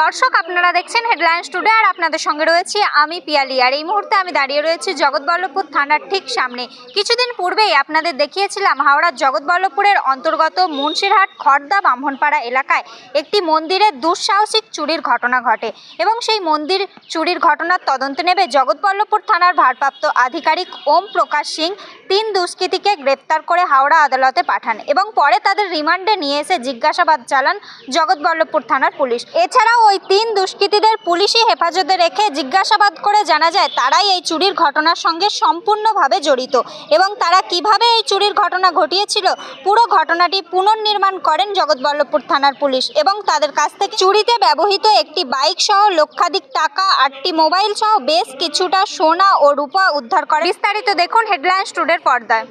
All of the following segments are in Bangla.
দর্শক, আপনারা দেখছেন হেডলাইন্স টুডে আর আপনাদের সঙ্গে রয়েছি আমি পিয়ালি। আর এই মুহূর্তে আমি দাঁড়িয়ে রয়েছি জগৎবল্লভপুর থানার ঠিক সামনে। কিছুদিন পূর্বেই আপনাদের দেখিয়েছিলাম হাওড়ার জগৎবল্লভপুরের অন্তর্গত মুন্সিরহাট খড়দা ব্রাহ্মণপাড়া এলাকায় একটি মন্দিরে দুঃসাহসিক চুরির ঘটনা ঘটে এবং সেই মন্দির চুরির ঘটনার তদন্ত নেবে জগৎবল্লভপুর থানার ভারপ্রাপ্ত আধিকারিক ওম প্রকাশ সিং তিন দুষ্কৃতীকে গ্রেপ্তার করে হাওড়া আদালতে পাঠান এবং পরে তাদের রিমান্ডে নিয়ে এসে জিজ্ঞাসাবাদ চালান জগৎবল্লভপুর থানার পুলিশ। এছাড়াও ওই তিন দুষ্কৃতীদের পুলিশি হেফাজতে রেখে জিজ্ঞাসাবাদ করে জানা যায়, তারাই এই চুরির ঘটনার সঙ্গে সম্পূর্ণভাবে জড়িত। এবং তারা কীভাবে এই চুরির ঘটনা ঘটিয়েছিল, পুরো ঘটনাটি পুনর্নির্মাণ করেন জগৎবল্লভপুর থানার পুলিশ। এবং তাদের কাছ থেকে চুরিতে ব্যবহৃত একটি বাইক সহ লক্ষাধিক টাকা, আটটি মোবাইল সহ বেশ কিছুটা সোনা ও রূপা উদ্ধার করে বিস্তারিত দেখুন হেডলাইন স্টুডের পর্দায়।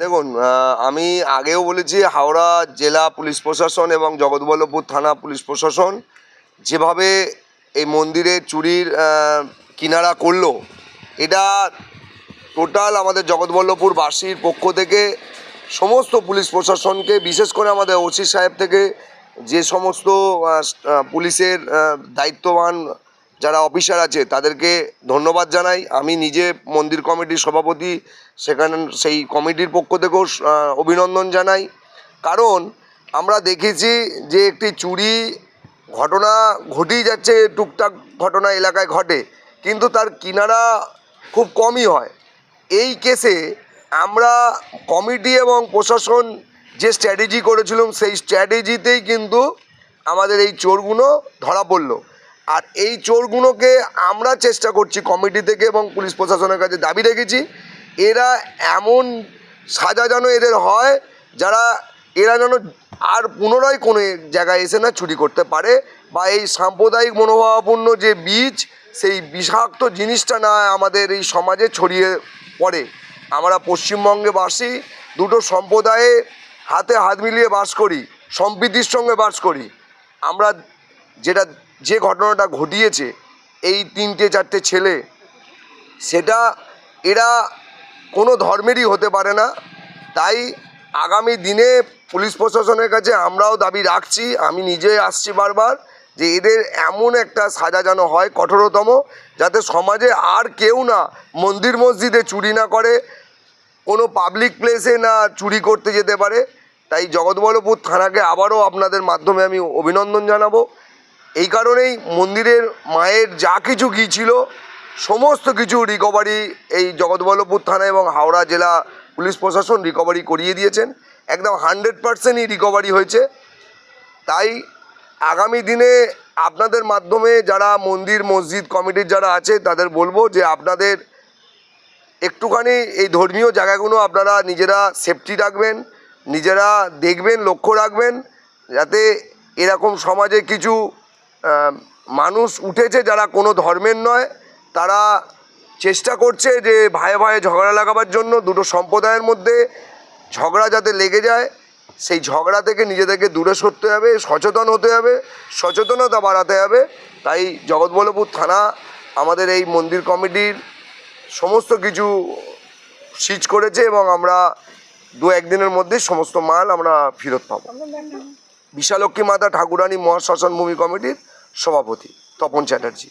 দেখুন আমি আগেও বলেছি হাওড়া জেলা পুলিশ প্রশাসন এবং জগৎবল্লভপুর থানা পুলিশ প্রশাসন যেভাবে এই মন্দিরে চুরির কিনারা করল, এটা টোটাল আমাদের জগৎবল্লভপুর বাসীর পক্ষ থেকে সমস্ত পুলিশ প্রশাসনকে, বিশেষ করে আমাদের ওসি সাহেব থেকে যে সমস্ত পুলিশের দায়িত্ববান যারা অফিসার আছে, তাদেরকে ধন্যবাদ জানাই। আমি নিজে মন্দির কমিটির সভাপতি, সেখানে সেই কমিটির পক্ষ থেকেও অভিনন্দন জানাই। কারণ আমরা দেখেছি যে একটি চুরি ঘটনা ঘটেই যাচ্ছে, টুকটাক ঘটনা এলাকায় ঘটে। কিন্তু তার কিনারা খুব কমই হয়। এই কেসে আমরা কমিটি এবং প্রশাসন যে স্ট্র্যাটেজি করেছিলাম, সেই স্ট্র্যাটেজিতেই কিন্তু আমাদের এই চোরগুলো ধরা পড়ল। আর এই চোরগুলোকে আমরা চেষ্টা করছি কমিটি থেকে এবং পুলিশ প্রশাসনের কাছে দাবি রেখেছি, এরা এমন সাজা যেন এদের হয় যারা এরা যেন আর পুনরায় কোনো জায়গায় এসে না চুরি করতে পারে বা এই সাম্প্রদায়িক মনোভাবাপূর্ণ যে বীজ, সেই বিষাক্ত জিনিসটা না আমাদের এই সমাজে ছড়িয়ে পড়ে। আমরা পশ্চিমবঙ্গে বাসি, দুটো সম্প্রদায়ে হাতে হাত মিলিয়ে বাস করি, সম্প্রীতির সঙ্গে বাস করি। আমরা যেটা যে ঘটনাটা ঘটিয়েছে, এই তিনটে চারটে ছেলে, সেটা এরা কোনো ধর্মেরই হতে পারে না। তাই আগামী দিনে পুলিশ প্রশাসনের কাছে আমরাও দাবি রাখছি, আমি নিজে আসছি বারবার, যে এদের এমন একটা সাজা যেন হয় কঠোরতম, যাতে সমাজে আর কেউ না মন্দির মসজিদে চুরি না করে, কোনো পাবলিক প্লেসে না চুরি করতে যেতে পারে। তাই জগৎবল্লভপুর থানাকে আবারও আপনাদের মাধ্যমে আমি অভিনন্দন জানাব। এই কারণেই মন্দিরের মায়ের যা কিছু গিয়েছিল, সমস্ত কিছু রিকভারি এই জগৎবল্লভপুর থানা এবং হাওড়া জেলা পুলিশ প্রশাসন রিকভারি করিয়ে দিয়েছেন। একদম হান্ড্রেড পারসেন্টই রিকভারি হয়েছে। তাই আগামী দিনে আপনাদের মাধ্যমে যারা মন্দির, মসজিদ কমিটির যারা আছে, তাদের বলব যে আপনাদের একটুখানি এই ধর্মীয় জায়গাগুলো আপনারা নিজেরা সেফটি রাখবেন, নিজেরা দেখবেন, লক্ষ্য রাখবেন, যাতে এরকম সমাজে কিছু মানুষ উঠেছে যারা কোনো ধর্মের নয়, তারা চেষ্টা করছে যে ভাইয়ে ভাইয়ে ঝগড়া লাগাবার জন্য দুটো সম্প্রদায়ের মধ্যে ঝগড়া যাতে লেগে যায়, সেই ঝগড়া থেকে নিজেদেরকে দূরে সরতে হবে, সচেতন হতে হবে, সচেতনতা বাড়াতে হবে। তাই জগৎবল্লভপুর থানা, আমাদের এই মন্দির কমিটির সমস্ত কিছু সিজ করেছে এবং আমরা দু একদিনের মধ্যে সমস্ত মাল আমরা ফেরত পাবো। বিশালক্ষী মাতা ঠাকুরানী মহাশ্মশান ভূমি কমিটির সভাপতি তপন চ্যাটার্জি।